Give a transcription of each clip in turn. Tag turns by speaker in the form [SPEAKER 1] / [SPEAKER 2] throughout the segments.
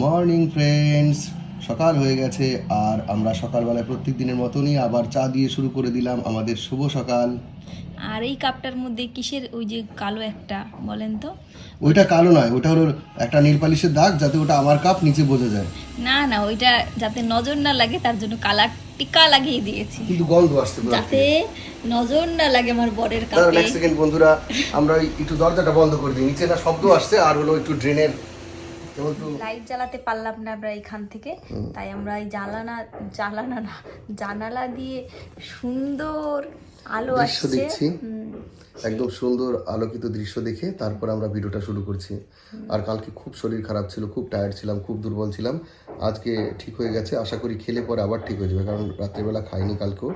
[SPEAKER 1] Morning friends সকাল হয়ে গেছে আর আমরা সকালবেলায় প্রত্যেক দিনের মতনই আবার চা দিয়ে শুরু করে দিলাম আমাদের শুভ সকাল।
[SPEAKER 2] আর এই কাপটার মধ্যে কিসের ওই যে কালো একটা বলেন তো?
[SPEAKER 1] ওইটা কালো নয় ওটা হলো একটা নীল পালিশের দাগ যাতে ওটা আমার কাপ নিচে বোঝা যায়।
[SPEAKER 2] না না ওইটা যাতে নজর না লাগে তার জন্য কালার টিকা লাগিয়ে দিয়েছি।
[SPEAKER 1] কিন্তু গন্ধ আসতে পারে
[SPEAKER 2] যাতে নজর না লাগে আমার বরের কাপে।
[SPEAKER 1] এক সেকেন্ড বন্ধুরা আমরা একটু দরজাটা বন্ধ করে দিই। নিচে না শব্দ আসছে আর হলো একটু ড্রেনের
[SPEAKER 2] লাইট জ্বালাতে পারলাম না আমরা এখান থেকে তাই আমরা এই জ্বালানা জ্বালানা না জানালা দিয়ে সুন্দর আলো আসছে।
[SPEAKER 1] দেখছি। একদম সুন্দর আলোকিত দৃশ্য দেখে তারপর আমরা ভিডিওটা শুরু করছি। আর কালকে খুব শরীর খারাপ ছিল খুব টায়ার্ড ছিলাম খুব দুর্বল ছিলাম। আজকে ঠিক হয়ে গেছে আশা করি খেলে পরে আবার ঠিক হয়ে যাবে কারণ রাত্রেবেলা খাইনি কালকেও।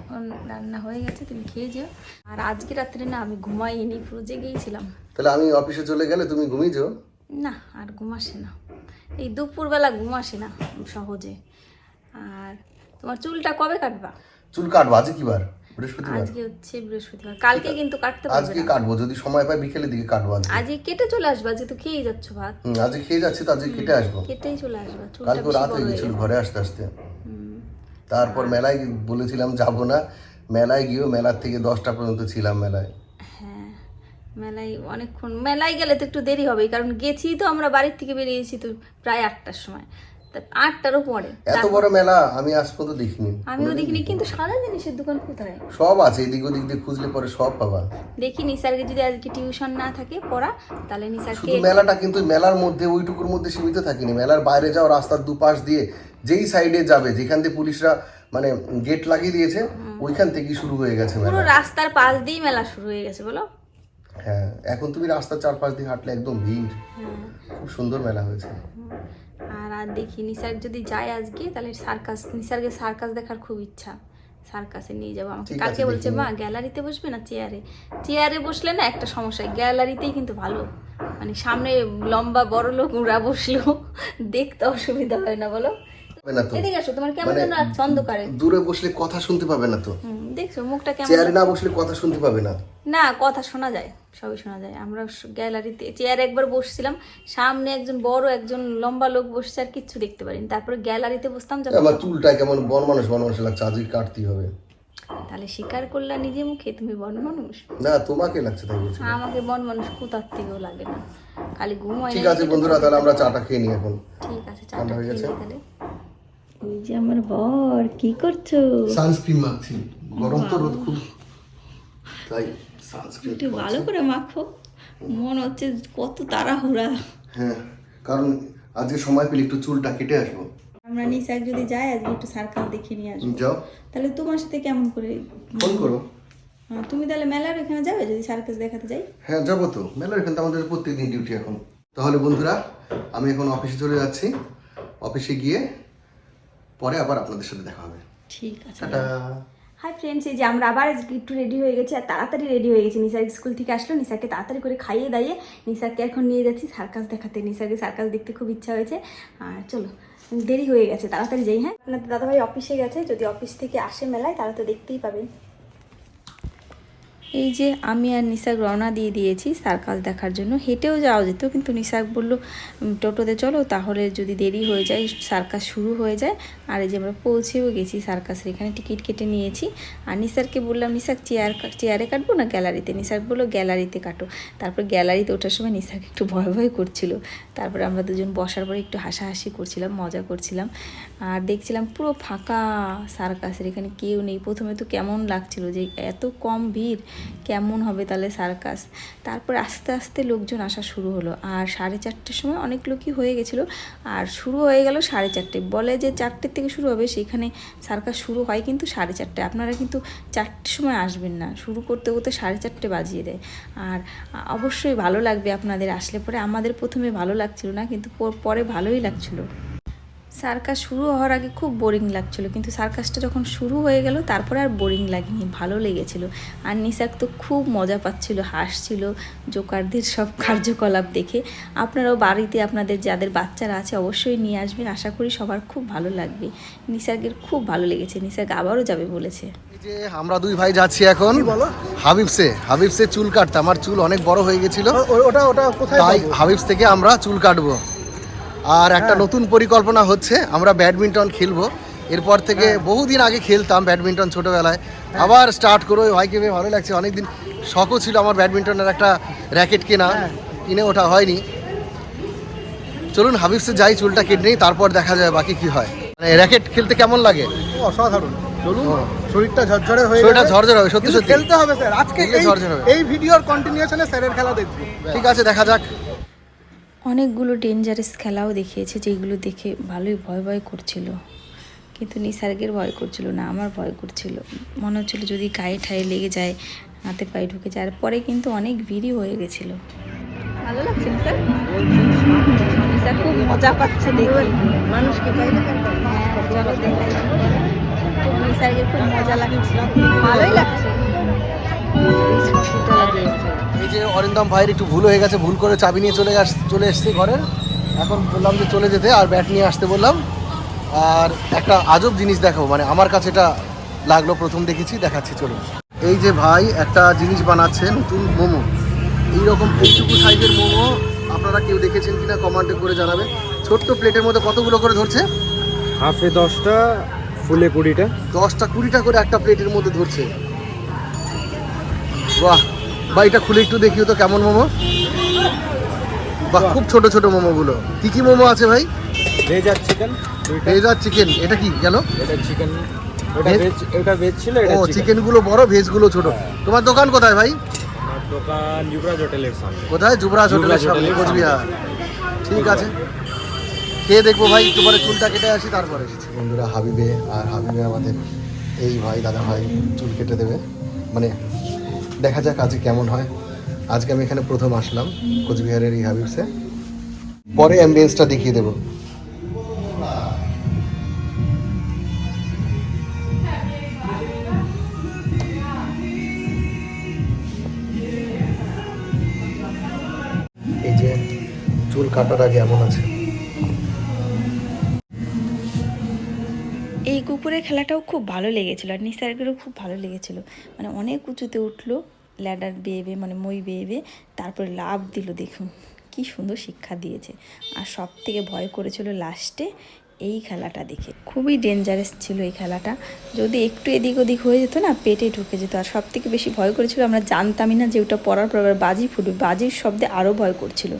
[SPEAKER 2] এখন রান্না হয়ে গেছে তুমি খেয়ে যেও। আর আজকে রাত্রে না আমি ঘুমাইনি পুরো জেগেইছিলাম
[SPEAKER 1] তাহলে আমি অফিসে চলে গেলে তুমি ঘুমিয়ে যাও।
[SPEAKER 2] না আর ঘুম আসে না। এই দুপুরবেলা ঘুম আসে না সহজে। আর তোমার চুলটা কবে কাটবা?
[SPEAKER 1] চুল কাটবো আজকে কি বার? বৃহস্পতিবার।
[SPEAKER 2] আজকে হচ্ছে বৃহস্পতিবার। কালকে কিন্তু কাটতে পারবে
[SPEAKER 1] আজকে কাটবো যদি সময় পাই বিকেলের দিকে কাটবো আজকে।
[SPEAKER 2] আজকে কেটে চলে আসবা আজকে তো খেয়েই যাচ্ছ ভাত।
[SPEAKER 1] আজকে খেয়ে যাচ্ছি তো আজকে কেটে আসব।
[SPEAKER 2] কেটেই চলে আসবা
[SPEAKER 1] কালকে রাত হয়ে গেছিল ঘরে আসতে আসতে। তারপর মেলায় বলেছিলাম যাব না। মেলায় গিয়েও মেলার থেকে দশটা পর্যন্ত ছিলাম মেলায়।
[SPEAKER 2] মেলায় অনেকক্ষণ মেলায় গেলে তো একটু দেরি হবে কারণ গেছি তো আমরা বাড়ির থেকে বেরিয়েছি তো প্রায় আটটার সময়। আটটারও পরে।
[SPEAKER 1] এত বড় মেলা আমি আজ পর্যন্ত দেখিনি।
[SPEAKER 2] আমিও দেখিনি কিন্তু সারা জিনিসের দোকান কোথায়?
[SPEAKER 1] সব আছে এদিক ওদিক দিয়ে খুঁজলে পরে সব পাবা।
[SPEAKER 2] দেখি নিসারকে যদি আজকে টিউশন না থাকে পড়া তাহলে নিসারকে
[SPEAKER 1] শুধু মেলাটা কিন্তু মেলার মধ্যে ওইটুকুর মধ্যে সীমিত থাকেনি। মেলার বাইরে যাও রাস্তার দুপাশ দিয়ে যেই সাইডে যাবে যেখান দিয়ে পুলিশরা মানে গেট লাগিয়ে দিয়েছে ওইখান থেকেই শুরু হয়ে গেছে
[SPEAKER 2] পুরো রাস্তার পাশ দিয়েই মেলা শুরু হয়ে গেছে বলো?
[SPEAKER 1] হ্যাঁ এখন তুমি রাস্তার চারপাশ দিয়ে হাঁটলে একদম ভিড়।
[SPEAKER 2] হ্যাঁ।
[SPEAKER 1] খুব সুন্দর মেলা হয়েছে।
[SPEAKER 2] আর আর দেখি নিসার যদি যায় আজকে তাহলে সার্কাস নিসারকে সার্কাস দেখার খুব ইচ্ছা। সার্কাসে নিয়ে যাব। আমাকে কালকে বলছে মা গ্যালারিতে বসবে না চেয়ারে? চেয়ারে বসলে না একটা সমস্যা গ্যালারিতেই কিন্তু ভালো। মানে সামনে লম্বা বড় লোকরা বসল। দেখতে অসুবিধা হয় না বলো?
[SPEAKER 1] না তো?
[SPEAKER 2] এদিকে আসো তোমার কেমন
[SPEAKER 1] মানে
[SPEAKER 2] যেন লাগছে অন্ধকারে
[SPEAKER 1] দূরে বসলে কথা শুনতে পাবে না তো?
[SPEAKER 2] দেখছ মুখটা কেমন
[SPEAKER 1] চেয়ারে না বসলে কথা শুনতে পাবে না?
[SPEAKER 2] না কথা শোনা যায় সবই শোনা যায়। আমরা গ্যালারিতে চেয়ারে একবার বসছিলাম সামনে একজন বড় একজন লম্বা লোক বসছে আর কিচ্ছু দেখতে পারিনি। তারপরে গ্যালারিতে বসতাম যখন
[SPEAKER 1] আমার চুলটা কেমন বন মানুষ বন মানুষ লাগছে কাটতেই হবে।
[SPEAKER 2] তাহলে স্বীকার করলা নিজে মুখে তুমি বন মানুষ?
[SPEAKER 1] না তোমাকে লাগছে তাই বলছি।
[SPEAKER 2] আমাকে বন মানুষ কোথার থেকেও লাগে না। খালি ঘুম হয়
[SPEAKER 1] ঠিক আছে বন্ধুরা তাহলে আমরা চাটা খেয়ে নিই এখন।
[SPEAKER 2] ঠিক আছে চাটা
[SPEAKER 1] হয়ে গেছে?
[SPEAKER 2] তাহলে। এই যে আমার বর কি করছ?
[SPEAKER 1] সানস্ক্রিন মাখছি। গরম তো রোদ খুব। তাই সানস্ক্রিন
[SPEAKER 2] একটু ভালো করে মাখো। মন হচ্ছে কত তাড়াহুড়া।
[SPEAKER 1] হ্যাঁ কারণ আজকে সময় পেলে একটু চুলটা কেটে আসব।
[SPEAKER 2] আমরা নিশাক যদি যাই আজকে একটু সার্কাস দেখে নিয়ে আসব।
[SPEAKER 1] যাও।
[SPEAKER 2] তাহলে তোমার সাথে কেমন করে
[SPEAKER 1] ফোন করো।
[SPEAKER 2] তুমি তাহলে মেলার ওখানে যাবে যদি সার্কাস দেখাতে যাই?
[SPEAKER 1] হ্যাঁ যাব তো। মেলার এখানে তো আমাদের প্রত্যেকদিন ডিউটি এখন। তাহলে বন্ধুরা আমি এখন অফিসে চলে যাচ্ছি। অফিসে গিয়ে পরে আবার আপনাদের সাথে দেখা হবে।
[SPEAKER 2] ঠিক আছে। হাই ফ্রেন্ডস এই যে আমরা আবার একটু রেডি হয়ে গেছি আর তাড়াতাড়ি রেডি হয়ে গেছি। নিসার স্কুল থেকে আসলো নিসাকে তাড়াতাড়ি করে খাইয়ে দাইয়ে নিসাকে এখন নিয়ে যাচ্ছি সার্কাস দেখাতে। নিসাকে সার্কাস দেখতে খুব ইচ্ছা হয়েছে। আর চলো দেরি হয়ে গেছে তাড়াতাড়ি যাই হ্যাঁ? আপনার দাদাভাই অফিসে গেছে যদি অফিস থেকে আসে মেলায় তাহলে তো দেখতেই পাবেন। এই যে আমি আর নিসাক রওনা দিয়ে দিয়েছি সার্কাস দেখার জন্য। হেঁটেও যাওয়া যেত, কিন্তু নিসাক বলল টোটোতে চলো, তাহলে যদি দেরি হয়ে যায়, সার্কাস শুরু হয়ে যায়। আর এই যে আমরা পৌঁছেও গেছি সার্কাসের, এখানে টিকিট কেটে নিয়েছি। আর নিসারকে বললাম, নিসাক, চেয়ার চেয়ারে কাটবো না গ্যালারিতে? নিসাক বলল, গ্যালারিতে কাটো। তারপর গ্যালারিতে ওঠার সময় নিসাক একটু ভয় ভয় করছিল। তারপর আমরা দুজন বসার পরে একটু হাসাহাসি করছিলাম, মজা করছিলাম। আর দেখছিলাম পুরো ফাঁকা সার্কাসের, এখানে কেউ নেই। প্রথমে তো কেমন লাগছিল যে এত কম ভিড় কেমন হবে তাহলে সার্কাস? তারপর আস্তে আস্তে লোকজন আসা শুরু হলো। আর সাড়ে চারটের সময় অনেক লোকই হয়ে গেছিল। আর শুরু হয়ে গেল সাড়ে চারটে। বলে যে চারটের থেকে শুরু হবে, সেখানে সার্কাস শুরু হয় কিন্তু সাড়ে চারটে। আপনারা কিন্তু চারটের সময় আসবেন না। শুরু করতে করতে সাড়ে চারটে বাজিয়ে দেয়। আর অবশ্যই ভালো লাগবে আপনাদের। আসলে পরে আমাদের প্রথমে ভালো লাগছিল না, কিন্তু পরে ভালোই লাগছিল। সার্কাস শুরু হওয়ার আগে খুব বোরিং লাগছিল কিন্তু সার্কাসটা যখন শুরু হয়ে গেল তারপরে আর বোরিং লাগেনি ভালো লেগেছিল। আর নিসাক তো খুব মজা পাচ্ছিল হাসছিল জোকারদের সব কার্যকলাপ দেখে। আপনারাও বাড়িতে আপনাদের যাদের বাচ্চারা আছে অবশ্যই নিয়ে আসবেন আশা করি সবার খুব ভালো লাগবে। নিসার্গের খুব ভালো লেগেছে নিসার্গ আবারও যাবে বলেছে।
[SPEAKER 1] যে আমরা দুই ভাই যাচ্ছি এখন হাবিবসে হাবিবসে চুল কাটতে আমার চুল অনেক বড় হয়ে গেছিল।
[SPEAKER 3] ওটা ওটা কোথায়
[SPEAKER 1] হাবিবস থেকে আমরা চুল কাটবো। আর একটা নতুন পরিকল্পনা হচ্ছে আমরা ব্যাডমিন্টন খেলব। এরপর থেকে বহুদিন আগে খেলতাম ব্যাডমিন্টন ছোটবেলায়। আবার স্টার্ট করব ওই ভাইকে বেশ ভালো লাগছে। অনেকদিন শখও ছিল আমার ব্যাডমিন্টনের একটা র্যাকেট কেনা কিনে ওঠা হয়নি। চলুন হাবিবসে যাই চুলটা কেটে নিই তারপর দেখা যায় বাকি কি হয়। মানে র্যাকেট খেলতে কেমন লাগে?
[SPEAKER 3] অসাধারণ। চলুন শরীরটা ঝরঝরে হয়ে
[SPEAKER 1] শরীরটা। ঝরঝরে হবে, সত্যি সত্যি।
[SPEAKER 3] খেলতে হবে স্যার। আজকে এই ভিডিওর কন্টিনিউশনে স্যারের খেলা দেখব।
[SPEAKER 1] ঠিক আছে দেখা যাক।
[SPEAKER 2] অনেকগুলো ডেঞ্জারাস খেলাও দেখিয়েছে যেগুলো দেখে ভালোই ভয় ভয় করছিল। কিন্তু নিসার্গের ভয় করছিল না আমার ভয় করছিল। মনে হচ্ছিল যদি গায়ে ঠায়ে লেগে যায় হাতে পায়ে ঢুকে যায়। আর পরে কিন্তু অনেক ভিড়ই হয়ে গেছিল। ভালো লাগছে না স্যার? নিসা খুব মজা পাচ্ছে দেখে। মানুষকে চলো দেখাই। নিসার্গের খুব মজা লাগছে। ভালোই লাগছে।
[SPEAKER 1] অরিন্দম ভাইয়ের একটু ভুল হয়ে গেছে ভুল করে চাবি নিয়ে চলে চলে এসছে ঘরের এখন বললাম যে চলে যেতে আর ব্যাট নিয়ে আসতে বললাম। আর একটা আজব জিনিস দেখাবো মানে আমার কাছে এটা লাগল প্রথম দেখেছি দেখাচ্ছি চলুন। এই যে ভাই একটা জিনিস বানাচ্ছে নতুন মোমো। এইরকম এইটুকু সাইজের মোমো আপনারা কেউ দেখেছেন কিনা কমেন্টে করে জানাবে। ছোট্ট প্লেটের মধ্যে কতগুলো করে ধরছে?
[SPEAKER 4] হাফে দশটা ফুলে কুড়িটা।
[SPEAKER 1] দশটা কুড়িটা করে একটা প্লেটের মধ্যে ধরছে। বাহ! বা এটা খুলে একটু দেখিও তো কেমন মোমো? বাহ খুব ছোট ছোট মোমোগুলো। কি কি মোমো আছে ভাই?
[SPEAKER 4] ভেজ আর চিকেন
[SPEAKER 1] ভেজ আর চিকেন এটা কি গেল
[SPEAKER 4] এটা চিকেন ওটা ভেজ ওটা ভেজ ছিল এটা
[SPEAKER 1] ও
[SPEAKER 4] চিকেন
[SPEAKER 1] চিকেনগুলো বড় ভেজগুলো ছোট তোমার দোকান কোথায় ভাই?
[SPEAKER 4] আমার দোকান যুবরাজ হোটেলের সামনে।
[SPEAKER 1] কোথায়? যুবরাজ হোটেলের
[SPEAKER 4] যুবরাজ
[SPEAKER 1] সামনে
[SPEAKER 4] হোটেলের
[SPEAKER 1] কোচবিহার। ঠিক আছে। খেয়ে দেখব ভাই একটু পরে চুলটা কেটে আসি তারপরে বন্ধুরা হাবিবে আর হাবিবে আমাদের এই ভাই দাদা ভাই চুল কেটে দেবে। মানে দেখা যাক আজকে কেমন হয়। আজকে আমি এখানে প্রথম আসলাম কোচবিহারের এই হাবিবসে। পরে অ্যাম্বিয়েন্সটা দেখিয়ে দেবো। এই যে চুল কাটার আগে এমন আছে।
[SPEAKER 2] কুকুরের খেলাটাও খুব ভালো লেগেছিলো আর নিসার্গেরও খুব ভালো লেগেছিলো। মানে অনেক উঁচুতে উঠল, ল্যাডার বেয়ে মানে মই বেয়ে তারপরে লাভ দিল, দেখুন কি সুন্দর শিক্ষা দিয়েছে। আর সব থেকে ভয় করেছিল লাস্টে এই খেলাটা দেখে। খুবই ডেঞ্জারাস ছিল এই খেলাটা। যদি একটু এদিক ওদিক হয়ে যেত না, পেটে ঢুকে যেত। আর সব থেকে বেশি ভয় করেছিল, আমরা জানতামই না যে ওটা পড়ার পর বাজি ফুটবে। বাজির শব্দে আরও ভয় করছিল।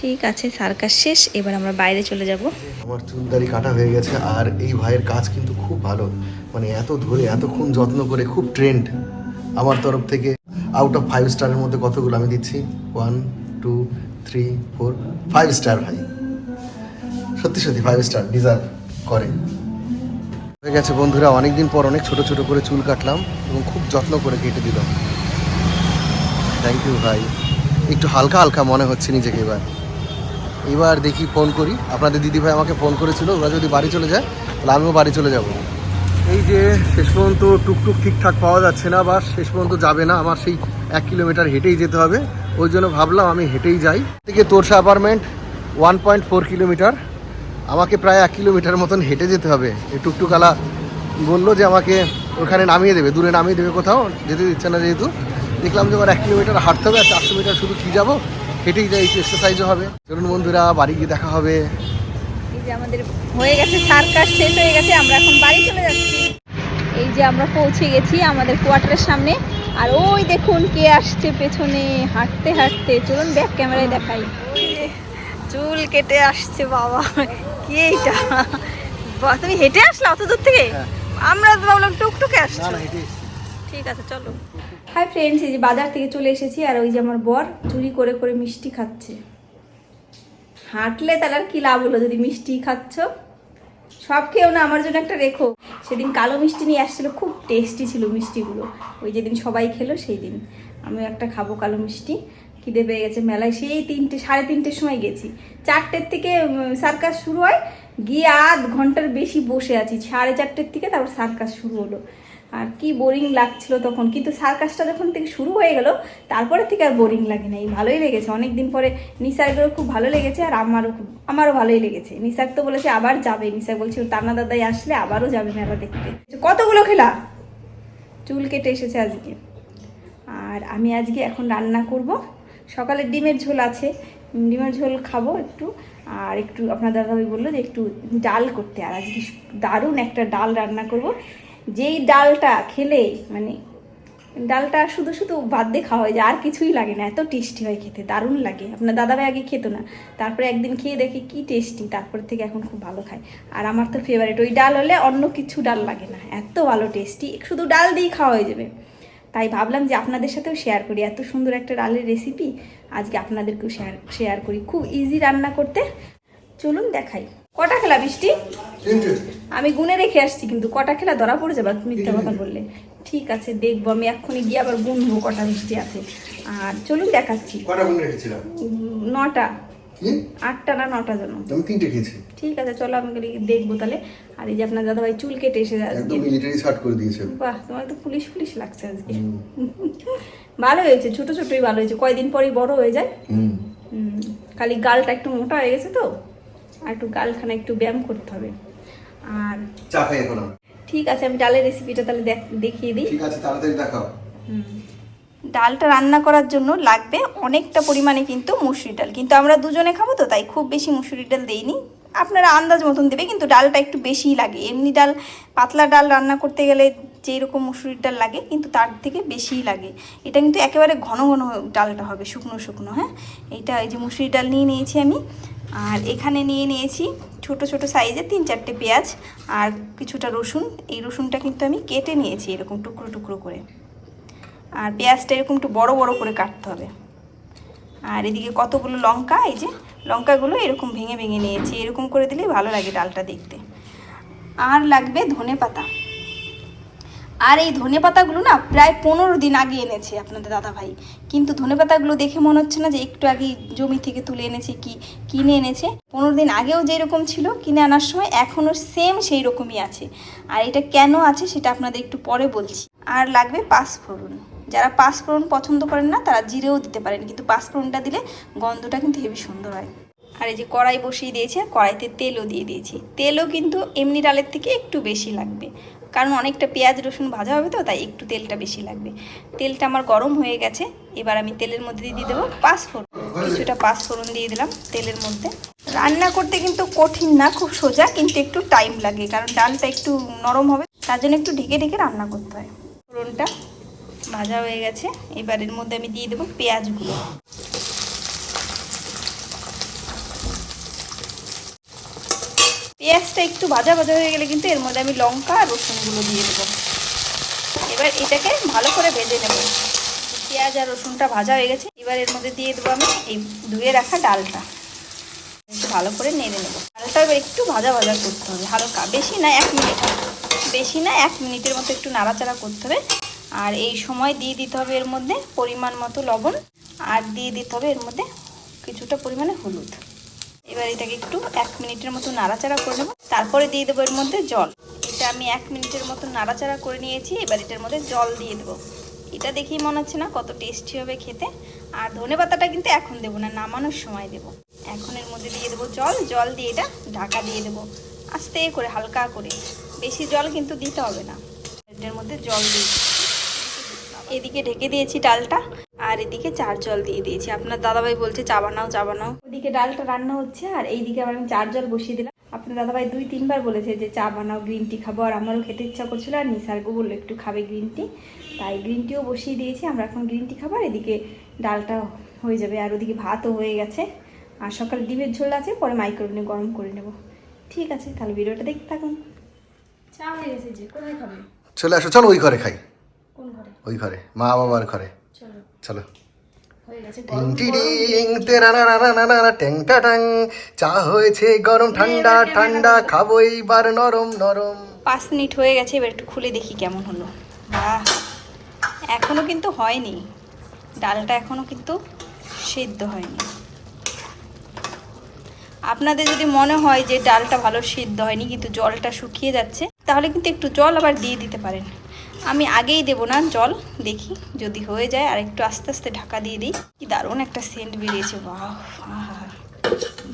[SPEAKER 2] ঠিক আছে, সার্কাস শেষ, এবার আমরা বাইরে চলে যাব।
[SPEAKER 1] আমার চুলদারি কাটা হয়ে গেছে আর এই ভাইয়ের কাজ কিন্তু খুব ভালো। মানে এত ধরে, এতক্ষণ যত্ন করে, খুব ট্রেন্ড আমার তরফ থেকে আউট অফ ফাইভ স্টারের মধ্যে কতগুলো আমি দিচ্ছি? One two three four five star ভাই। সত্যি সত্যি ফাইভ স্টার ডিজার্ভ করে। হয়ে গেছে বন্ধুরা, অনেকদিন পর অনেক ছোট ছোট করে চুল কাটলাম এবং খুব যত্ন করে কেটে দিলাম। থ্যাংক ইউ ভাই। একটু হালকা হালকা মনে হচ্ছে নিজেকে এবার। এবার দেখি ফোন করি। আপনাদের দিদিভাই আমাকে ফোন করেছিল, ওরা যদি বাড়ি চলে যায়, তাহলে আমিও বাড়ি চলে যাব। এই যে শেষ পর্যন্ত টুকটুক ঠিকঠাক পাওয়া যাচ্ছে না বা শেষ পর্যন্ত যাবে না, আমার সেই এক কিলোমিটার হেঁটেই যেতে হবে। ওই জন্য ভাবলাম আমি হেঁটেই যাই। থেকে Torsa apartment one point four kilometre. আমাকে প্রায় এক কিলোমিটার মতন হেঁটে যেতে হবে। এই টুকটুকালা বলল যে আমাকে ওখানে নামিয়ে দেবে, দূরে নামিয়ে দেবে কোথাও, যেতে দিচ্ছে না যেহেতু। দেখলাম যে আমার এক কিলোমিটার হাঁটতে হবে আর চারশো মিটার শুধু কি যাব? হেঁটেই যাই একটু এক্সারসাইজও হবে। চলুন বন্ধুরা বাড়ি গিয়ে দেখা হবে।
[SPEAKER 2] এই যে আমাদের হয়ে গেছে সার্কাস শেষ হয়ে গেছে আমরা এখন বাড়ি চলে যাচ্ছি। এই যে আমরা পৌঁছে গেছি আমাদের কোয়ার্টারের সামনে। আর ওই দেখুন কে আসছে পেছনে হাঁটতে হাঁটতে। চলুন ব্যাক ক্যামেরায় দেখাই। চুল কেটে আসছে বাবা। কি এইটা? তুমি হেঁটে আসলা অত দূর থেকে? আমরা তো ভাবলাম টুকটুকে আসছো। ঠিক আছে চলো। হাই ফ্রেন্ডস এই যে বাজার থেকে চলে এসেছি আর ওই যে আমার বর চুরি করে করে মিষ্টি খাচ্ছে। হাঁটলে তাহলে আর কি লাভ হলো যদি মিষ্টি খাচ্ছ? সব খেয়েও না, আমার জন্য একটা রেখো। সেদিন কালো মিষ্টি নিয়ে আসছিল, খুব টেস্টি ছিল মিষ্টিগুলো। ওই যেদিন সবাই খেলো সেই দিন আমি একটা খাব কালো মিষ্টি। খিদে পেয়ে গেছে মেলায়, সেই তিনটে, সাড়ে তিনটের সময় গেছি। চারটের থেকে সার্কাস শুরু হয়। গিয়ে আধ ঘণ্টার বেশি বসে আছি। সাড়ে চারটের থেকে তারপর সার্কাস শুরু হলো। আর কি বোরিং লাগছিল তখন? কিন্তু সার্কাসটা যখন থেকে শুরু হয়ে গেল, তারপরে থেকে আর বোরিং লাগে না এই ভালোই লেগেছে। অনেক দিন পরে নিসার্গেরও খুব ভালো লেগেছে আর আমারও খুব, আমারও ভালোই লেগেছে। নিসার্গ তো বলেছে আবার যাবে। নিসার্গ বলছে তান্না দাদাই আসলে আবারও যাবে মেলা দেখতে। কতগুলো খেলা? চুল কেটে এসেছে আজকে। আর আমি আজকে এখন রান্না করব। সকালে ডিমের ঝোল আছে। ডিমের ঝোল খাব একটু। আর একটু আপনার দাদাভাই বলল যে একটু ডাল করতে। আর আজকে দারুণ একটা ডাল রান্না করব। যেই ডালটা খেলে মানে ডালটা শুধু শুধু বাদ দিয়ে খাওয়া হয় যে আর কিছুই লাগে না, এত টেস্টি হয় খেতে, দারুণ লাগে। আপনার দাদাভাই আগে খেতো না, তারপরে একদিন খেয়ে দেখে কি টেস্টি তারপর থেকে এখন খুব ভালো খায়। আর আমার তো ফেভারিট ওই ডাল হলে অন্য কিছু ডাল লাগে না, এত ভালো টেস্টি শুধু ডাল দিয়েই খাওয়া হয়ে যাবে। তাই ভাবলাম যে আপনাদের সাথেও শেয়ার করি, এত সুন্দর একটা ডালের রেসিপি আজকে আপনাদেরকেও শেয়ার শেয়ার করি, খুব ইজি রান্না করতে। চলুন দেখাই। কটা খেলা বৃষ্টি? আমি গুনে রেখে আসছি কিন্তু কটা খেলা ধরা পড়ে যাবে তুমি মিথ্যা কথা বললে। ঠিক আছে দেখব আমি এক্ষুনি গিয়ে আবার গুনবো কটা বৃষ্টি আছে। আর চলুন দেখাচ্ছি।
[SPEAKER 1] কটা গুণ রেখেছিলাম?
[SPEAKER 2] নটা। আটটা না নটা যেন?
[SPEAKER 1] আমি তিনটে খেয়েছি।
[SPEAKER 2] ঠিক আছে চলো আমি দেখব তাহলে। আর এই যে আপনার দাদাভাই চুল কেটে এসে
[SPEAKER 1] একদম মিলিটারি শার্ট করে দিয়েছে।
[SPEAKER 2] বাহ তোমার তো পুলিশ পুলিশ লাগছে আজকে। ভালো হয়েছে ছোট ছোটই ভালো হয়েছে। কয়দিন পরেই বড় হয়ে যায়? খালি গালটা একটু মোটা হয়ে গেছে তো? আর একটু গালখানা একটু ব্যায়াম করতে হবে। আর
[SPEAKER 1] চা খাই এখন
[SPEAKER 2] ঠিক আছে আমি ডালের রেসিপিটা তাহলে দেখিয়ে দিই।
[SPEAKER 1] ঠিক আছে তাড়াতাড়ি দেখাও।
[SPEAKER 2] ডালটা রান্না করার জন্য লাগবে অনেকটা পরিমাণে কিন্তু মুসুরি ডাল। কিন্তু আমরা দুজনে খাব তো তাই খুব বেশি মুসুরি ডাল দেইনি। আপনারা আন্দাজ মতন দেবে কিন্তু ডালটা একটু বেশিই লাগে। এমনি ডাল পাতলা ডাল রান্না করতে গেলে যেই রকম মুসুরির ডাল লাগে কিন্তু তার থেকে বেশিই লাগে। এটা কিন্তু একেবারে ঘন ঘন ডালটা হবে শুকনো শুকনো হ্যাঁ? এইটা এই যে মুসুরি ডাল নিয়ে নিয়েছি আমি। আর এখানে নিয়ে নিয়েছি ছোট ছোট সাইজের তিন চারটে পেঁয়াজ আর কিছুটা রসুন। এই রসুনটা কিন্তু আমি কেটে নিয়েছি এরকম টুকরো টুকরো করে। আর পেঁয়াজটা এরকম একটু বড় বড় করে কাটতে হবে। আর এদিকে কতগুলো লঙ্কা, এই যে লঙ্কাগুলো এরকম ভেঙে ভেঙে নিয়েছি। এরকম করে দিলেই ভালো লাগে ডালটা দেখতে। আর লাগবে ধনে পাতা আর এই ধনে পাতাগুলো না প্রায় পনেরো দিন আগে এনেছে আপনাদের দাদা ভাই কিন্তু ধনে পাতাগুলো দেখে মনে হচ্ছে না যে একটু আগে জমি থেকে তুলে এনেছে কি, কিনে এনেছে। পনেরো দিন আগেও যেরকম ছিল কিনে আনার সময় এখনও সেম সেই রকমই আছে। আর এটা কেন আছে সেটা আপনাদের একটু পরে বলছি। আর লাগবে পাঁচফোড়ন। যারা পাঁচফোড়ন পছন্দ করেন না তারা জিরেও দিতে পারেন, কিন্তু পাঁচফোড়নটা দিলে গন্ধটা কিন্তু হেবি সুন্দর হয়। আর এই যে কড়াই বসিয়ে দিয়েছি কড়াইতে তেলও দিয়ে দিয়েছি। তেলও কিন্তু এমনি ডালের থেকে একটু বেশি লাগবে। কারণ অনেকটা পেঁয়াজ, রসুন ভাজা হবে তো, তাই একটু তেলটা বেশি লাগবে। তেলটা আমার গরম হয়ে গেছে, এবার আমি তেলের মধ্যে দিয়ে দেবো পাঁচফোড়ন কিছুটা পাঁচফোড়ন দিয়ে দিলাম তেলের মধ্যে। রান্না করতে কিন্তু কঠিন না, খুব সোজা, কিন্তু একটু টাইম লাগে, কারণ ডালটা একটু নরম হবে, তার জন্য একটু ঢেকে ঢেকে রান্না করতে হয়। ফোড়নটা ভাজা হয়ে গেছে, এবার এর মধ্যে আমি দিয়ে দেবো পেঁয়াজগুলো। পেঁয়াজটা একটু ভাজা ভাজা হয়ে গেলে কিন্তু এর মধ্যে আমি লঙ্কা আর রসুনগুলো দিয়ে দেবো। এবার এটাকে ভালো করে ভেজে নেব। পেঁয়াজ আর রসুনটা ভাজা হয়ে গেছে। এবার এর মধ্যে দিয়ে দেবো আমি এই ধুয়ে রাখা ডালটা। একটু ভালো করে নেড়ে নেব। ডালটা এবার একটু ভাজা ভাজা করতে হবে। হালকা। বেশি না এক মিনিট। বেশি না এক মিনিটের মতো একটু নাড়াচাড়া করতে হবে। আর এই সময় দিয়ে দিতে হবে এর মধ্যে পরিমাণ মতো লবণ। আর দিয়ে দিতে হবে এর মধ্যে কিছুটা পরিমাণে হলুদ। এবার এটাকে একটু এক মিনিটের মতো নাড়াচাড়া করে নেব। তারপরে দিয়ে দেবো এর মধ্যে জল। এটা আমি এক মিনিটের মতো নাড়াচাড়া করে নিয়েছি, এবার এটার মধ্যে জল দিয়ে দেবো। এটা দেখেই মনে হচ্ছে না কত টেস্টি হবে খেতে। আর ধনে পাতাটা কিন্তু এখন দেবো না, নামানোর সময় দেবো। এখন এর মধ্যে দিয়ে দেবো জল। জল দিয়ে এটা ঢাকা দিয়ে দেবো, আস্তে করে, হালকা করে। বেশি জল কিন্তু দিতে হবে না। এটার মধ্যে জল দিয়ে এদিকে ঢেকে দিয়েছি ডালটা। আর এদিকে চার জল দিয়ে দিয়েছি। আপনার দাদাভাই বলছে চা বানাও চা বানাও। ওদিকে ডালটা রান্না হচ্ছে আর এইদিকে আবার আমি চার জল বসিয়ে দিলাম। আপনার দাদাভাই দুই তিনবার বলেছে যে চা বানাও গ্রিন টি খাব। আর আমারও খেতে ইচ্ছা করছিল আর নিসার্গো বলল একটু খাবে গ্রিন টি। তাই গ্রিন টিও বসিয়ে দিয়েছি। আমরা এখন গ্রিন টি খাব আর এদিকে ডালটা হয়ে যাবে। আর ওদিকে ভাতও হয়ে গেছে। আর সকালে ডিমের ঝোল আছে পরে মাইক্রোওভেনে গরম করে নেব। ঠিক আছে তাহলে ভিডিওটা দেখতে থাকুন। চা হয়ে গেছে যে কোথায় খাবে?
[SPEAKER 1] চলে আসো চলো ওই ঘরে খাই।
[SPEAKER 2] কোন ঘরে?
[SPEAKER 1] ওই ঘরে মা বাবার ঘরে।
[SPEAKER 2] চলো
[SPEAKER 1] চা হয়েছে গরম ঠান্ডা ঠান্ডা খাব এইবার নরম নরম
[SPEAKER 2] পাঁচ মিনিট হয়ে গেছে এবার একটু খুলে দেখি কেমন হলো বাহ এখনও কিন্তু হয়নি ডালটা এখনও কিন্তু সেদ্ধ হয়নি আপনাদের যদি মনে হয় যে ডালটা ভালো সিদ্ধ হয়নি কিন্তু জলটা শুকিয়ে যাচ্ছে তাহলে কিন্তু একটু জল আবার দিয়ে দিতে পারেন আমি আগেই দেবো না জল। দেখি যদি হয়ে যায় আর একটু আস্তে আস্তে ঢাকা দিয়ে দিই। কি দারুণ একটা সেন্ট বেরিয়েছে বাহ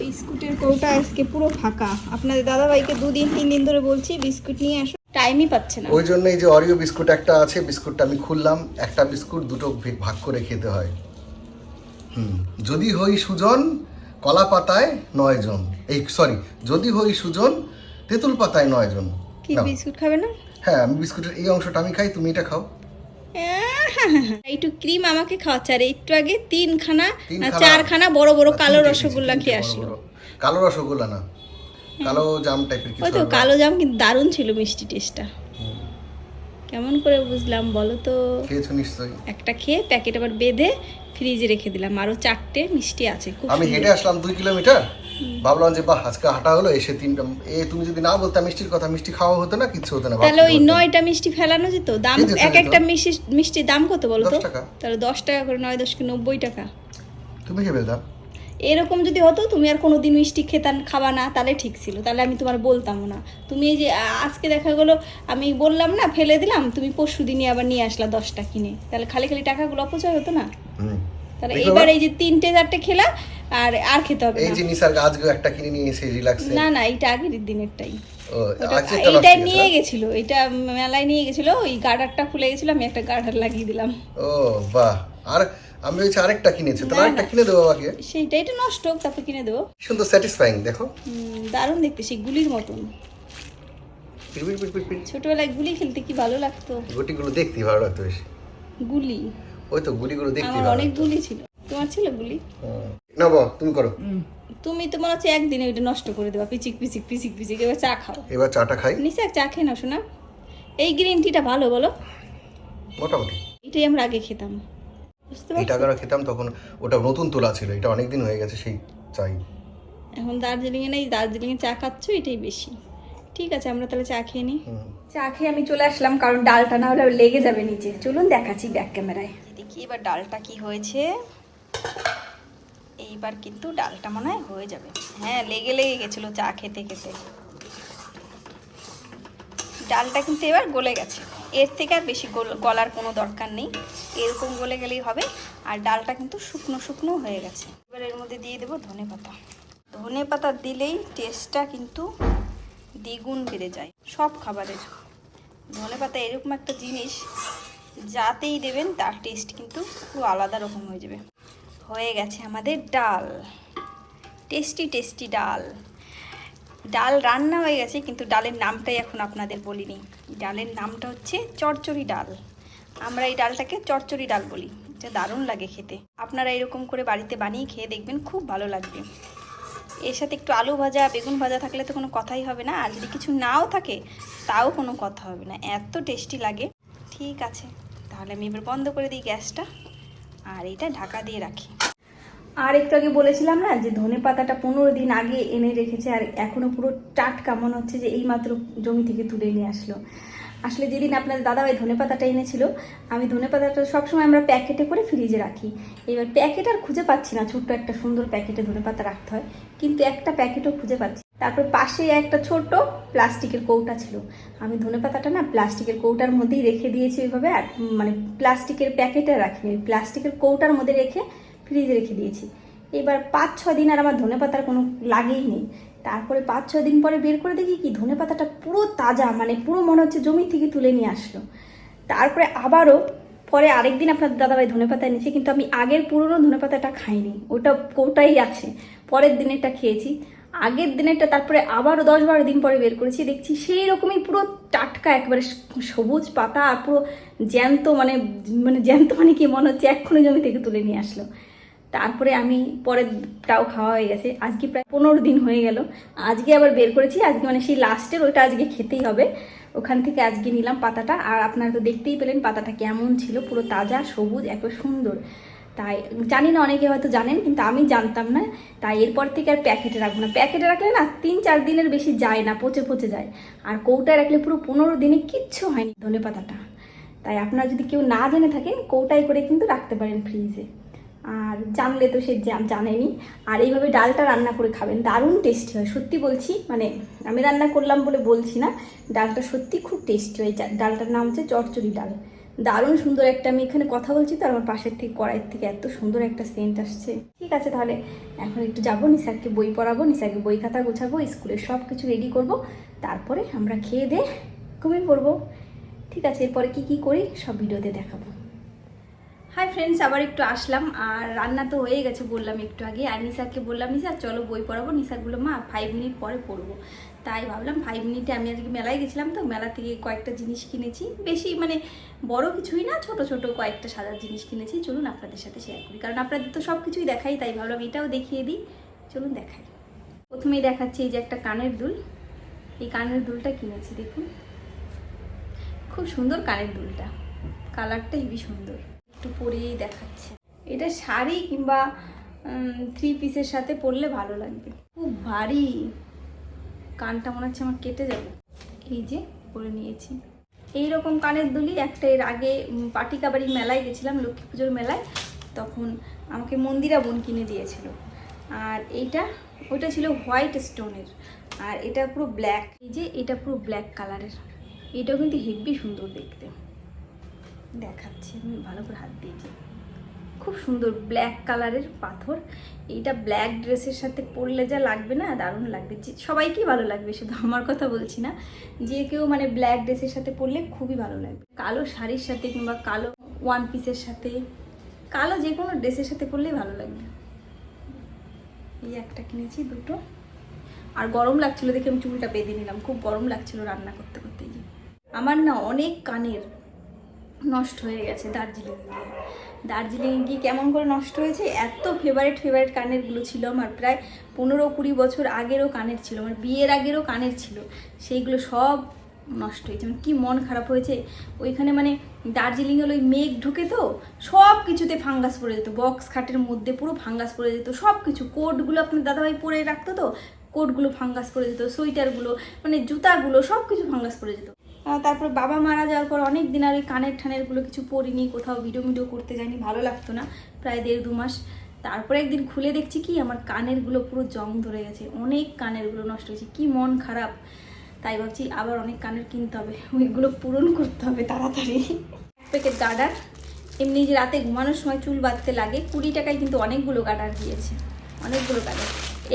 [SPEAKER 2] বিস্কুটের কৌটা আজকে পুরো ফাঁকা। আপনাদের দাদাভাইকে দুদিন তিন দিন ধরে বলছি বিস্কুট নিয়ে আসো। টাইমই পাচ্ছে না।
[SPEAKER 1] ওই জন্য এই যে অরিও বিস্কুট একটা আছে বিস্কুটটা আমি খুললাম। একটা বিস্কুট দুটো ভাগ করে খেতে হয়। হুম যদি হই সুজন কলা পাতায় নয় জন। এই সরি যদি হই সুজন তেঁতুল পাতায় নয় জন।
[SPEAKER 2] কি বিস্কুট খাবে না?
[SPEAKER 1] হ্যাঁ আমি বিস্কুটের এই অংশটা আমি খাই তুমি এটা খাও।
[SPEAKER 2] একটু ক্রিম আমাকে খাওয়াচ্ছে আর একটু আগে তিনখানা চারখানা বড় বড় কালো রসগোল্লা খেয়ে আসলো।
[SPEAKER 1] কালো রসগোল্লা না কালো জাম টাইপের কিছু
[SPEAKER 2] তো কালো জাম কিন্তু দারুণ ছিল মিষ্টি টেস্টটা কেমন করে বুঝলাম বলো তো?
[SPEAKER 1] খেয়েছো নিশ্চয়ই।
[SPEAKER 2] একটা খেয়ে প্যাকেট আবার বেঁধে ফ্রিজে রেখে দিলাম। আরও চারটে মিষ্টি আছে খুব
[SPEAKER 1] আমি। হেঁটে আসলাম দুই কিলোমিটার? ভাবলাম যে বাহ আজকে হাঁটা হলো এসে তিনটা এ তুমি যদি না বলতে মিষ্টির কথা মিষ্টি খাওয়া হতো না কিচ্ছু হতো না
[SPEAKER 2] তাহলে ওই নয়টা মিষ্টি ফেলানো যেত? দাম এক একটা মিষ্টি মিষ্টির দাম কত বলো তো? তাহলে দশ টাকা করে নয় দশকে নব্বই টাকা।
[SPEAKER 1] তুমি খেয়ে ফেলতাম
[SPEAKER 2] এরকম যদি হতো তুমি আর কোনোদিন মিষ্টি খেতাম খাবা না তাহলে ঠিক ছিল। তাহলে আমি তোমার বলতাম না। তুমি এই যে আজকে দেখা গেলো আমি বললাম না ফেলে দিলাম তুমি পরশু দিনই আবার নিয়ে আসলা দশটা কিনে। তাহলে খালি খালি টাকাগুলো অপচয় হতো না? তাহলে এইবার
[SPEAKER 1] এবার?
[SPEAKER 2] এই যে তিনটে চারটে খেলা আর আর খেতে হবে
[SPEAKER 1] এই যে নিসার আজকে একটা কিনে নিয়ে এসে রিল্যাক্সে
[SPEAKER 2] না না এইটা আগের দিনেরটাই। এইটা নিয়ে গেছিল এটা মেলায় নিয়ে গেছিল ওই গার্ডারটা খুলে গেছিল আমি একটা গার্ডার লাগিয়ে দিলাম।
[SPEAKER 1] ও বাহ। আর আমি হচ্ছে আরেকটা কিনেছি তাহলে আরেকটা কিনে দেবো আমাকে?
[SPEAKER 2] সেইটা এটা নষ্ট হোক তারপর কিনে দেবো।
[SPEAKER 1] সুন্দর স্যাটিসফাইং দেখো।
[SPEAKER 2] দারুণ দেখতে সেই গুলির মতন। ছোটবেলায় গুলি খেলতে কি ভালো লাগতো?
[SPEAKER 1] গুটিগুলো দেখতেই ভালো লাগতো বেশি।
[SPEAKER 2] গুলি।
[SPEAKER 1] ওই তো গুলিগুলো
[SPEAKER 2] আমার অনেক গুলি ছিল। তোমার ছিল গুলি।
[SPEAKER 1] না বাবা তুমি করো।
[SPEAKER 2] তুমি তো মনে হচ্ছে একদিনে ওইটা নষ্ট করে দেবা পিচিক পিচিক পিচিক পিচিক এবার চা খাও।
[SPEAKER 1] এবার চাটা খাই।
[SPEAKER 2] এক চা খেয়ে না শোনা এই গ্রিন টিটা ভালো বলো।
[SPEAKER 1] মোটামুটি।
[SPEAKER 2] এটাই আমরা আগে খেতাম। পারছ?
[SPEAKER 1] টাকাটা খেতাম তখন ওটা নতুন তোলা ছিল। এটা অনেকদিন হয়ে গেছে সেই চাই।
[SPEAKER 2] এখন দার্জিলিংয়ে নেই দার্জিলিংয়ে চা খাচ্ছ এটাই বেশি। ঠিক আছে আমরা তাহলে চা খেয়ে নিই চা খেয়ে আমি চলে আসলাম কারণ ডালটা না হলে লেগে যাবে নিচে। চলুন দেখাচ্ছি ব্যাক ক্যামেরায়। দেখি এবার ডালটা কি হয়েছে। এইবার কিন্তু ডালটা মনে হয় হয়ে যাবে। হ্যাঁ লেগে লেগে গেছিল চা খেতে খেতে। ডালটা কিন্তু এবার গলে গেছে। এর থেকে আর বেশি গল- গলার কোনো দরকার নেই। এরকম গলে গেলেই হবে। আর ডালটা কিন্তু শুকনো শুকনো হয়ে গেছে। এবার এর মধ্যে দিয়ে দেবো ধনে পাতা। ধনে পাতা দিলেই টেস্টটা কিন্তু দ্বিগুণ বেড়ে যায়, সব খাবারের। ধনে পাতা এরকম একটা জিনিস, যাতেই দেবেন তার টেস্ট কিন্তু পুরো আলাদা রকম হয়ে যাবে। হয়ে গেছে আমাদের ডাল। টেস্টি টেস্টি ডাল। ডাল রান্না হয়ে গেছে, কিন্তু ডালের নামটাই এখন আপনাদের বলিনি। ডালের নামটা হচ্ছে চচ্চড়ি ডাল। আমরা এই ডালটাকে চচ্চড়ি ডাল বলি। এটা দারুণ লাগে খেতে। আপনারা এরকম করে বাড়িতে বানিয়ে খেয়ে দেখবেন, খুব ভালো লাগবে। এর সাথে একটু আলু ভাজা, বেগুন ভাজা থাকলে তো কোনো কথাই হবে না। আর যদি কিছু নাও থাকে, তাও কোনো কথা হবে না। এত টেস্টি লাগে। ঠিক আছে, তাহলে আমি এবার বন্ধ করে দিই গ্যাসটা। আর এটা ঢাকা দিয়ে রাখি। আর একটু আগে বলেছিলাম না যে ধনে পাতাটা পনেরো দিন আগে এনে রেখেছে আর এখনও পুরো টাটকা মনে হচ্ছে যে এই মাত্র জমি থেকে তুলে নিয়ে আসলো। আসলে যেদিন আপনাদের দাদাভাই ধনে পাতাটা এনেছিল, আমি ধনে পাতাটা সবসময় আমরা প্যাকেটে করে ফ্রিজে রাখি। এবার প্যাকেট আর খুঁজে পাচ্ছি না, ছোট্ট একটা সুন্দর প্যাকেটে ধনে পাতা রাখতে হয়, কিন্তু একটা প্যাকেটও খুঁজে পাচ্ছি তারপর পাশে একটা ছোট প্লাস্টিকের কৌটা ছিল। আমি ধনে পাতাটা না প্লাস্টিকের কৌটার মধ্যেই রেখে দিয়েছি ওইভাবে আর মানে প্লাস্টিকের প্যাকেটে রাখিনি প্লাস্টিকের কৌটার মধ্যে রেখে ফ্রিজে রেখে দিয়েছি। এবার পাঁচ, ছ দিন আর আমার ধনে পাতার কোনো লাগেই নেই। তারপরে পাঁচ, ছ দিন পরে বের করে দেখি কি, ধনে পাতাটা পুরো তাজা মানে পুরো মনে হচ্ছে জমি থেকে তুলে নিয়ে আসলো। তারপরে আবারও পরে আরেকদিন আপনার দাদাভাই ধনে পাতা এনেছে, কিন্তু আমি আগের পুরনো ধনে পাতাটা খাইনি। ওটা কৌটাই আছে, পরের দিনেরটা খেয়েছি। আগের দিনেরটা, তারপরে আবারও দশ বারো দিন পরে বের করেছি, দেখছি সেই রকমই পুরো টাটকা, একবারে সবুজ পাতা আর পুরো জ্যান্ত মানে মানে জ্যান্ত মানে কি মনে হচ্ছে, এক্ষুনি জমি থেকে তুলে নিয়ে আসলো। তারপরে আমি পরেরটাও খাওয়া হয়ে গেছে, আজকে প্রায় পনেরো দিন হয়ে গেল। আজকে আবার বের করেছি, আজকে মানে সেই লাস্টের ওইটা আজকে খেতেই হবে। ওখান থেকে আজকে নিলাম পাতাটা, আর আপনারা তো দেখতেই পেলেন পাতাটা কেমন ছিল, পুরো তাজা, সবুজ এত সুন্দর। তাই, জানি না অনেকে হয়তো জানেন, কিন্তু আমি জানতাম না, তাই এরপর থেকে আর প্যাকেটে রাখব না। প্যাকেটে রাখলে না তিন চার দিনের বেশি যায় না, পচে পচে যায়। আর কৌটায় রাখলে পুরো পনেরো দিনে কিচ্ছু হয়নি, ধনে পাতাটা। তাই আপনারা যদি কেউ না জেনে থাকেন কৌটায় করে কিন্তু রাখতে পারেন ফ্রিজে। আর জানলে তো সে জানেনি। আর এইভাবে ডালটা রান্না করে খাবেন, দারুণ টেস্টি হয়, সত্যি বলছি মানে আমি রান্না করলাম বলে বলছি না, ডালটা সত্যি খুব টেস্টি হয়। ডালটার নাম হচ্ছে চটচড়ি ডাল। দারুণ সুন্দর একটা, আমি এখানে কথা বলছি তো আমার পাশের থেকে কড়াইয়ের থেকে এত সুন্দর একটা সেন্ট আসছে। ঠিক আছে তাহলে এখন একটু যাব নিশাকে বই পড়াবো নিশাকে বই খাতা গোছাবো, স্কুলের সব কিছু রেডি করব। তারপরে আমরা খেয়ে দে ঘুমিয়ে পড়ব। ঠিক আছে, এরপরে কি কি করি সব ভিডিওতে দেখাবো। হাই ফ্রেন্ডস আবার একটু আসলাম। আর রান্না তো হয়ে গেছে বললাম একটু আগে। আর নিশাকে বললাম নিশা চলো বই পড়াবো। নিশাগুলো মা ফাইভ মিনিট পরে পড়ব। তাই ভাবলাম ফাইভ মিনিটে আমি আজকে মেলায় গেছিলাম তো, মেলা থেকে কয়েকটা জিনিস কিনেছি। বেশি মানে বড় কিছুই না, ছোট ছোট কয়েকটা সাজার জিনিস কিনেছি। চলুন আপনাদের সাথে শেয়ার করি। কারণ আপনাদের তো সব কিছুই দেখাই, তাই ভাবলাম এটাও দেখিয়ে দিই। চলুন দেখাই। প্রথমেই দেখাচ্ছি এই যে একটা কানের দুল। এই কানের দুলটা কিনেছি, দেখুন। খুব সুন্দর কানের দুলটা। কালারটা হেবি সুন্দর। একটু পরিয়েই দেখাচ্ছে। এটা শাড়ি কিংবা থ্রি পিসের সাথে পরলে ভালো লাগবে। খুব ভারী। কানটা মনে হচ্ছে আমার কেটে যাবে। এই যে পরে নিয়েছি। এই রকম কানের দুলি, একটা এর আগে পাটিকাবাড়ির মেলায় গেছিলাম, লক্ষ্মী পুজোর মেলায়। তখন আমাকে মন্দিরা বোন কিনে দিয়েছিল। আর এইটা, ওইটা ছিল হোয়াইট স্টোনের। আর এটা পুরো ব্ল্যাক। এই যে এটা পুরো ব্ল্যাক কালারের। এটাও কিন্তু হেভি সুন্দর দেখতে। দেখাচ্ছি, আমি ভালো করে হাত দিয়েছি। খুব সুন্দর ব্ল্যাক কালারের পাথর। এইটা ব্ল্যাক ড্রেসের সাথে পরলে যা লাগবে না, দারুণ লাগবে। সবাইকেই ভালো লাগবে, শুধু আমার কথা বলছি না। যে কেউ মানে ব্ল্যাক ড্রেসের সাথে পরলে খুবই ভালো লাগবে। কালো শাড়ির সাথে কিংবা কালো ওয়ান পিসের সাথে, কালো যে কোনো ড্রেসের সাথে পরলেই ভালো লাগবে। এই একটা কিনেছি, দুটো। আর গরম লাগছিল দেখে আমি চুলটা বেঁধে নিলাম। খুব গরম লাগছিল রান্না করতে করতে। আমার না অনেক কানের নষ্ট হয়ে গেছে দার্জিলিং গিয়ে দার্জিলিং গিয়ে কেমন করে নষ্ট হয়েছে? এত ফেভারিট ফেভারিট কানেরগুলো ছিল আমার। প্রায় পনেরো কুড়ি বছর আগেরও কানের ছিল, আমার বিয়ের আগেরও কানের ছিল। সেইগুলো সব নষ্ট হয়েছে। আমার কি মন খারাপ হয়েছে? ওইখানে মানে দার্জিলিং হলো ওই মেঘ ঢুকে তো, সব কিছুতে ফাঙ্গাস পড়ে যেত। বক্স খাটের মধ্যে পুরো ফাঙ্গাস পড়ে যেত। সব কিছু কোটগুলো আপনার দাদাভাই পরে রাখতো তো কোটগুলো ফাঙ্গাস পড়ে যেত সোয়েটারগুলো মানে জুতাগুলো, সব কিছু ফাঙ্গাস পড়ে যেত। তারপর বাবা মারা যাওয়ার পর অনেক দিন আর ওই কানের ঠানেরগুলো কিছু পরিনি, কোথাও ভিডিও ভিডিও করতে যাইনি, ভালো লাগতো না, প্রায় দেড় দু মাস। তারপরে একদিন খুলে দেখছি কি, আমার কানেরগুলো পুরো জং ধরে গেছে, অনেক কানেরগুলো নষ্ট হয়েছে, কি মন খারাপ। তাই ভাবছি আবার অনেক কানের কিনতে হবে, ওইগুলো পূরণ করতে হবে তাড়াতাড়ি। এক প্যাকেট গার্ডার এমনি যে রাতে ঘুমানোর সময় চুল বাঁধতে লাগে, কুড়ি টাকায় কিন্তু অনেকগুলো গার্ডার দিয়েছে, অনেকগুলো গার্ডার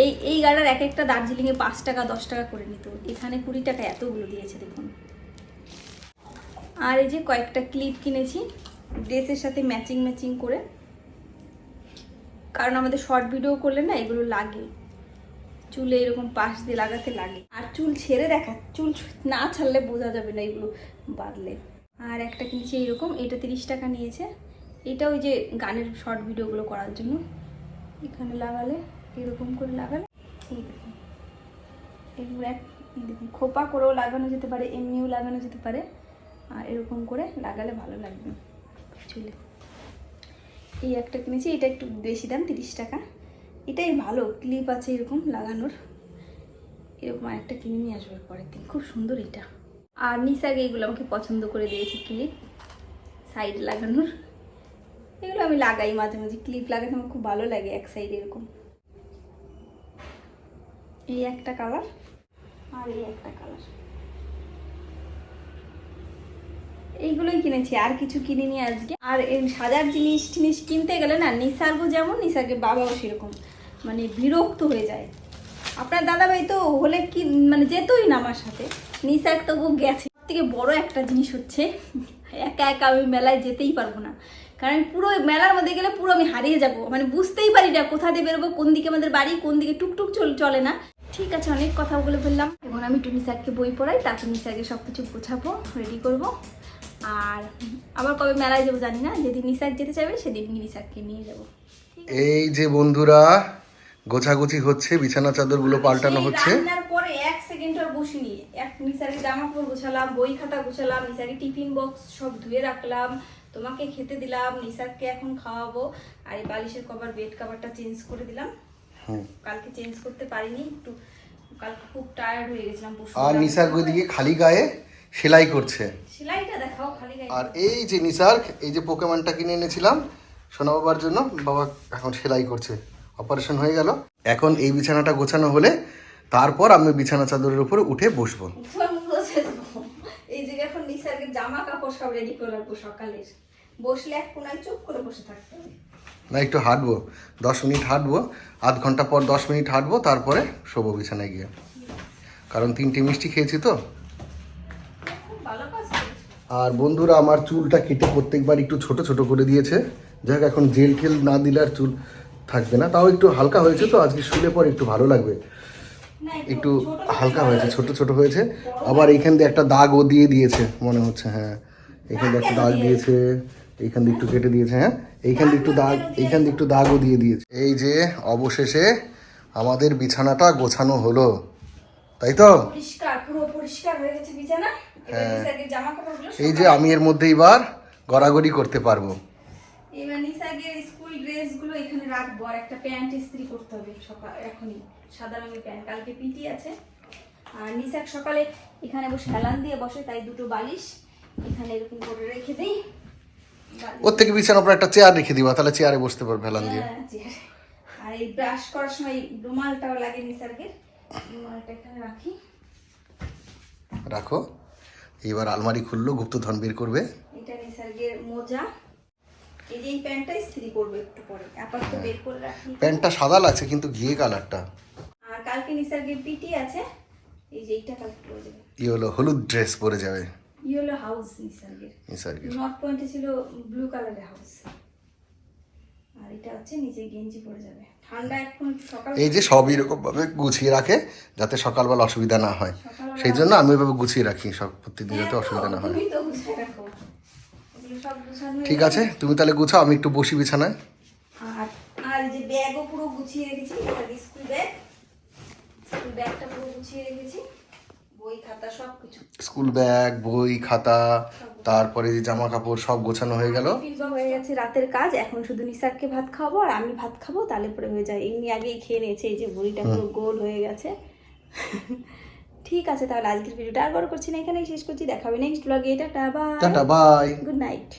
[SPEAKER 2] এই এই গার্ডার এক একটা দার্জিলিংয়ে পাঁচ টাকা, দশ টাকা করে নিত, এখানে কুড়ি টাকা এতগুলো দিয়েছে, দেখুন। আর এই যে কয়েকটা ক্লিপ কিনেছি, ড্রেসের সাথে ম্যাচিং ম্যাচিং করে। কারণ আমাদের শর্ট ভিডিও করলে না এগুলো লাগে। চুলে এরকম পাশ দিয়ে লাগাতে লাগে। আর চুল ছেড়ে দেখা, চুল না ছাড়লে বোঝা যাবে না এগুলো বাঁধলে আর একটা কিনেছি এইরকম, এটা তিরিশ টাকা নিয়েছে। এটা ওই যে গানের শর্ট ভিডিওগুলো করার জন্য। এখানে লাগালে, এরকম করে লাগালে এগুলো এক খোপা করেও লাগানো যেতে পারে, এমনিও লাগানো যেতে পারে। আর এরকম করে লাগালে ভালো লাগবে। চুলে। এই একটা কিনেছি, এটা একটু বেশি দাম, তিরিশ টাকা। এটাই ভালো ক্লিপ আছে এরকম লাগানোর। এরকম একটা কিনে নিয়ে আসবে পরের দিন। খুব সুন্দর এটা। আর নিসাগে এগুলো আমাকে পছন্দ করে দিয়েছে ক্লিপ সাইড লাগানোর। এগুলো আমি লাগাই মাঝে মাঝে। ক্লিপ লাগাতে আমার খুব ভালো লাগে এক সাইডে এরকম। এই একটা কালার আর এই একটা কালার এইগুলোই কিনেছি, আর কিছু কিনিনি আজকে। আর এই সাজার জিনিস টিনিস কিনতে গেলে না, নিসার্গও যেমন, নিসার্গের বাবাও সেরকম। মানে বিরক্ত হয়ে যায়। আপনার দাদাভাই তো হলে কি মানে যেতই না আমার সাথে, নিসার্গ তবু গেছে। সব থেকে বড় একটা জিনিস হচ্ছে, একা একা আমি মেলায় যেতেই পারব না। কারণ পুরো মেলার মধ্যে গেলে পুরো আমি হারিয়ে যাব। মানে বুঝতেই পারি না কোথা দিয়ে বেরোবো, কোন দিকে আমাদের বাড়ি, কোন দিকে টুকটুক চল, চলে না। ঠিক আছে, অনেক কথা বলে ফেললাম। এখন আমি টুনি স্যারকে বই পড়াই, তারপর নিসারকে সব কিছু গোছাবো রেডি করব। আর আবার কবে মেলায় যাব জানি না যেদিন নিসার যেতে চাইবে সেদিন নিসারকে নিয়ে যাব।
[SPEAKER 1] এই যে বন্ধুরা গোছাগুছি হচ্ছে বিছানা চাদরগুলো পাল্টানো হচ্ছে।
[SPEAKER 2] রান্নার পরে এক সেকেন্ড আর বসিনি এক নিসারের জামা কাপড় গোছালাম বই খাতা গোছালাম নিসারের টিফিন বক্স সব ধুয়ে রাখলাম তোমাকে খেতে দিলাম নিসারকে এখন খাওয়াবো আর এই বালিশের কভার বেড কভারটা চেঞ্জ করে দিলাম। কালকে চেঞ্জ করতে পারিনি একটু কালকে খুব টায়ার্ড হয়ে গেছিলাম
[SPEAKER 1] আর
[SPEAKER 2] দিন।
[SPEAKER 1] নিসার্গ ওইদিকে খালি গায়ে সেলাই করছে। আর এই যে নিসার্গ এই যে পোকেমনটা কিনে এনেছিলাম সোনা বাবার জন্য বাবা এখন সেলাই করছে। অপারেশন হয়ে গেল। এখন এই বিছানাটা গোছানো হলে তারপর আমি বিছানা চাদরের উপরে উঠে বসবো।
[SPEAKER 2] উঠোন মুছে দেবো। এই যে এখন নিসারকে জামা কাপড় সব রেডি করে রাখব সকালের। বসলে এক কোনায় চুপ করে বসে থাকতে হবে।
[SPEAKER 1] না একটু হাঁটবো। দশ মিনিট হাঁটবো। আধ ঘণ্টা পর দশ মিনিট হাঁটবো তারপরে শোবো বিছানায় গিয়ে। কারণ তিনটে মিষ্টি খেয়েছি তো
[SPEAKER 2] খুব ভালো কাজ করেছ।
[SPEAKER 1] আর বন্ধুরা আমার চুলটা কেটে প্রত্যেকবার একটু ছোট ছোট করে দিয়েছে। যাক এখন জেল ঠেল না দিলে আর চুল থাকবে না। তাও একটু হালকা হয়েছে তো আজকে শুলে পর একটু ভালো লাগবে। একটু হালকা হয়েছে ছোট ছোট হয়েছে। আবার এইখান দিয়ে একটা দাগও দিয়ে দিয়েছে মনে হচ্ছে হ্যাঁ। এখান দিয়ে একটা দাগ দিয়েছে এইখান দিয়ে একটু কেটে দিয়েছে হ্যাঁ। এইখান দিয়ে একটু দাগ এইখান দিয়ে একটু দাগও দিয়ে দিয়েছে। এই যে অবশেষে আমাদের বিছানাটা গোছানো হলো। তাই তো?
[SPEAKER 2] পরিষ্কার পুরো পরিষ্কার হয়ে গেছে বিছানা কাপড়গুলো
[SPEAKER 1] এই যে আমি এর মধ্যে এবার গড়াগড়ি করতে পারব।
[SPEAKER 2] এবার স্কুল ড্রেসগুলো এখানে রাখব আর একটা প্যান্ট ইস্ত্রি করতে হবে সকাল এখনই। সাদা রঙের প্যান্ট কালকে পিটি আছে। আর নিসাক সকালে এখানে বসে হেলান দিয়ে বসে তাই দুটো বালিশ এখানে এরকম করে রেখে দিই। বালিশ-
[SPEAKER 1] ওর থেকে বিছানার উপর একটা চেয়ার রেখে দিবা তাহলে চেয়ারে বসতে পারবে হেলান দিয়ে।
[SPEAKER 2] হ্যাঁ, আর এই ব্রাশ করার সময় রুমালটাও লাগে নিসার্গের। রুমালটা এখানে রাখি।
[SPEAKER 1] রাখো। এবার আলমারি খুললো গুপ্ত ধন বের করবে।
[SPEAKER 2] এটা নিসার্গের মোজা। এই যে এই প্যান্টটা ইস্ত্রি করবে একটু পরে আপাতত বের করে রাখি।
[SPEAKER 1] প্যান্টটা সাদা লাগছে কিন্তু ঘিয়ে কালারটা।
[SPEAKER 2] আর কালকে নিসার্গের পিটি আছে এই যে এইটা কালকে পরে যাবে।
[SPEAKER 1] ই হলো হলুদ ড্রেস পরে যাবে।
[SPEAKER 2] ইয়েলো হাউস নিসার্গের।
[SPEAKER 1] নিসার্গের।
[SPEAKER 2] নর্থ পয়েন্টে ছিল ব্লু কালারের হাউস আর এটা হচ্ছে নিচে গেঞ্জি পরে যাবে। ঠান্ডা এখন সকাল
[SPEAKER 1] এই যে সব এরকম ভাবে গুছিয়ে রাখে যাতে সকালবেলা অসুবিধা না হয়। সেই জন্য আমি ওইভাবে গুছিয়ে রাখি সব প্রত্যেকদিন যাতে অসুবিধা না হয়।
[SPEAKER 2] হয়ে
[SPEAKER 1] ঠিক আছে তুমি তাহলে গুছাও আমি একটু বসি বিছানায়।
[SPEAKER 2] আর আর যে ব্যাগও পুরো গুছিয়ে রেখেছি স্কুল ব্যাগ। স্কুল ব্যাগটা পুরো গুছিয়ে রেখেছি। বই খাতা সব কিছু
[SPEAKER 1] স্কুল ব্যাগ বই খাতা তারপরে যে জামা কাপড় সব গোছানো হয়ে গেল।
[SPEAKER 2] হয়ে গেছে রাতের কাজ এখন শুধু নিসারকে ভাত খাব আর আমি ভাত খাব তাহলে পরে হয়ে যায়। এমনি আগেই খেয়ে নিয়েছে এই যে বুড়িটা পুরো গোল হয়ে গেছে। ঠিক আছে তাহলে আজকের ভিডিওটা আর বড় করছি না এখানেই শেষ করছি দেখাবে নেক্সট ব্লগে এটা
[SPEAKER 1] টাটা বাই
[SPEAKER 2] গুড নাইট